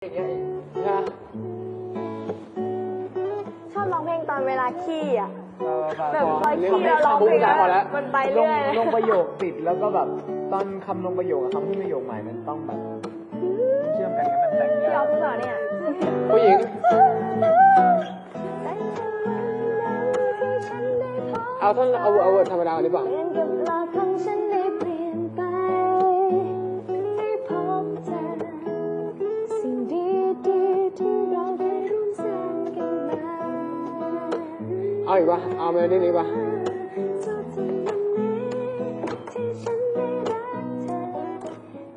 อย่างเงี้ยใช่ไหมชอบร้องเพลงตอนเวลาขี้อะเออแบบพอเรียกขี้แล้วร้องเพลงได้พอแล้วมันไปเรื่อยลงลงประโยคติดแล้วก็แบบตอนคำลงประโยคกับคำที่ประโยคใหม่มันต้องแบบเชื่อมกันกันมันแต่งพี่ยาออกฟสอนเนี่ยผู้หญิงเอาท่านเอาเอาธรรมดาดีกว่า อาอีกป่ะเอาเมโลดี้นี้ป่ะทุกๆวันนี้ที่ฉันได้รักเธอ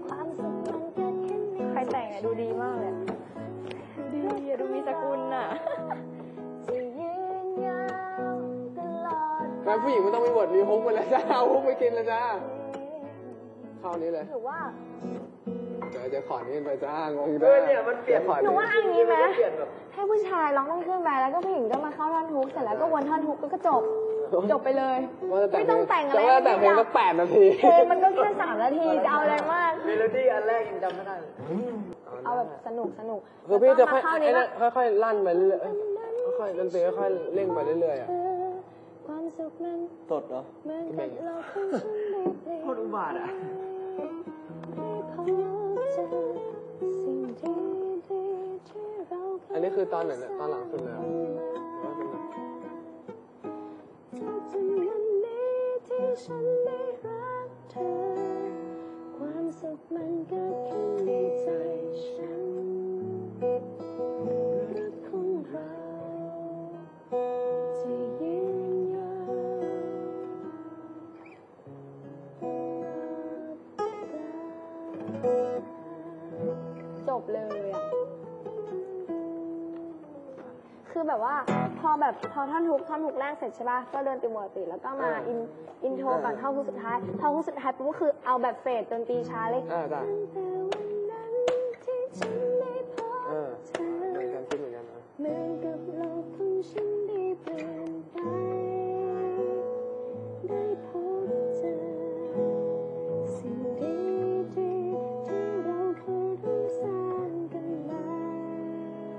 ความสุขมันเกิดขึ้นในใครแต่งอะดูดีมากเลยดีอะดูมีสกุลอะจะยืนยาวตลอดแม่ผู้หญิงไม่ต้องมีบทมีฮุกไปแล้วจ้าเอาฮุกไปกินแล้วจ้าเข้านี้เลยหรือว่า เดี๋ยวจะขอนี้ไปจ้างงเออเนี่ยมันเปลี่ยนขอหนูว่าอันนี้ไหมเปลี่ยนแบบ ให้ผู้ชายร้องต้องขึ้นไปแล้วก็ผู้หญิงก็มาเข้าท่อนฮุกเสร็จแล้วก็วนท่อนฮุกแล้วก็จบ จบไปเลย ว่าจะแต่งไม่ต้องแต่งอะไรจะว่าจะแต่งเพลงก็แปดนาทีเพลงมันก็แค่สามนาทีจะเอาอะไรมาก เมโลดี้อันแรกยังจำไม่ได้เลยเอาแบบสนุกสนุกคือพี่จะค่อยแล้วก็มาเข้าไอ้นี้นั่ว่านค่อยๆลั่นไปเรื่อยๆเอ้ยค่อยๆดนตรีค่อยๆเร่งไปเรื่อยๆอะความสุขมันสดเหรอ เหมือนกับโลกของฉันได้เปลี่ยนโคตรอุบาทอะได้พบเจอ อันนี้คือตอนไหนเนี่ยตอนหลังสุดเลยเหรอหรือว่าเป็นไงจนวันนี้ที่ฉันได้รักเธอ ความสุขมันเกิดขึ้น คือแบบว่าพอแบบพอท่อนฮุกท่อนฮุกแรกเสร็จใช่ป่ะก็เดินตีปกติแล้วก็มาอินอินโทรก่อนท่อนฮุกสุดท้ายท่อนฮุกสุดท้ายปุ๊บก็คือเอาแบบเฟดดนตรีช้าเลย อ่าจ้ะแต่วั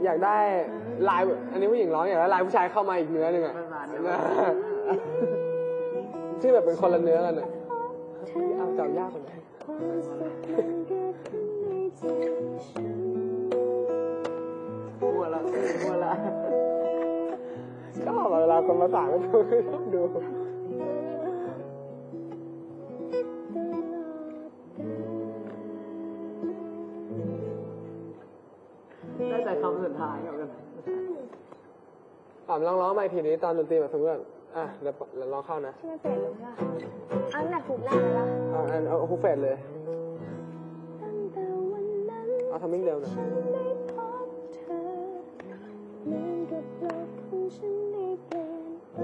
อยากได้ลายอันนี้ผู้หญิงร้องอยากได้ลายผู้ชายเข้ามาอีกเนื้อหนึ่งอะประมาณนั้นนะที่แบบเป็นคนละเนื้อกันอะเอาเจ้ายากกว่านี้ความสุขมันเกิดขึ้นในใจฉันมัวละมัวละก็เวลาคนมาสานก็ดูดู คำสุดท้ายกับกันป่ามลองร้องมาอีกทีนี้ตอนดนตรีแบบสมมติแบบอะเดี๋ยวร้องเข้านะที่มันเสร็จแล้วค่ะอันไหนฮุกแรกเลยล่ะเอาเอาเอาฮุกเฟดเลยเอาทำมิ่งเดิมหน่อยฉันได้พบเอเหมือนกับโลกของฉันได้เปลี่ยนไป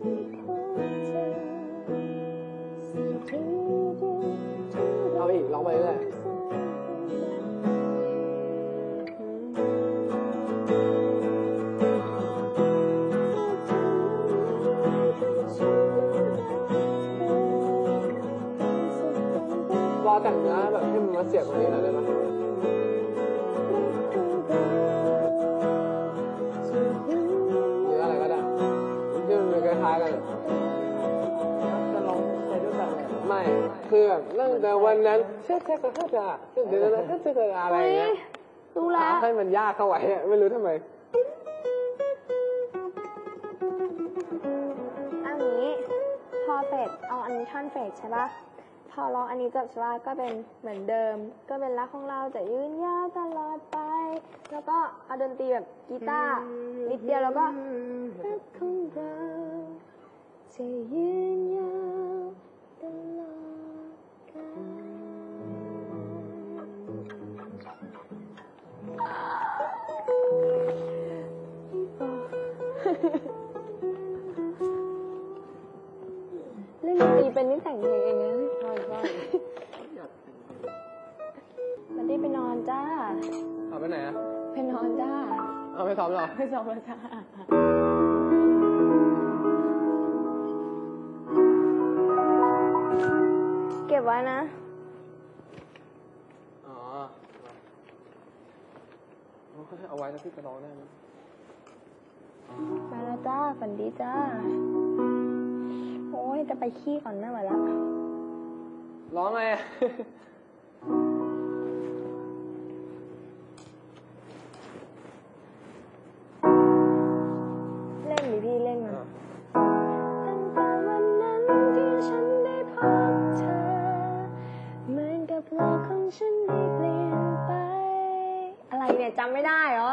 ได้พบเอาพี่ราเอาอีกร้องไปเรื่อย แต่งเนื้อแบบให้มันมาเสียบตรงนี้หน่อยได้ไหมเนื้ออะไรก็ได้ที่มันเป็นคล้ายๆกันอะจะลองใช้ด้วยกันเลยไม่ คือแบบตั้งแต่วันนั้นเชื่อแค่ก็เข้าใจเดี๋ยวนั้นเชื่อจะอะไรอย่างเงี้ยรู้แล้วให้มันยากเข้าไว้อะไม่รู้ทำไมอันนี้พอเฟดเอาอันนี้ท่อนเฟดใช่ปะ พอร้องอันนี้จบใช่ปะก็เป็นเหมือนเดิม ก็เป็นรักของเราจะยืนยาวตลอดไป แล้วก็เอาดนตรีแบบกีตาร์นิดเดียวแล้วก็รักของเราจะยืนยาวตลอดกาล ไหนอะไปนอนจ้า เอาไปซ้อมหรอไปซ้อมแล้วจ้าเก็บไว้นะ อ๋อเอาไว้แล้วพี่จะร้องได้ไหมมาแล้วจ้าฝันดีจ้า โอ้ยจะไปขี้ก่อนแม่ไหวแล้วร้องไง จำไม่ได้เหรอ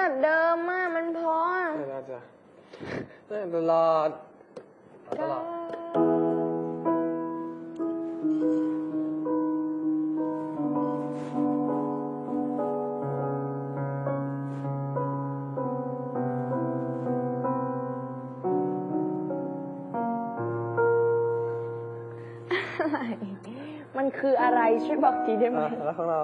แบบเดิมมากมันพอไม่น่าจะเล่นตลอดตลอดมันคืออะไรช่วยบอกทีได้ไหม แล้วของเรา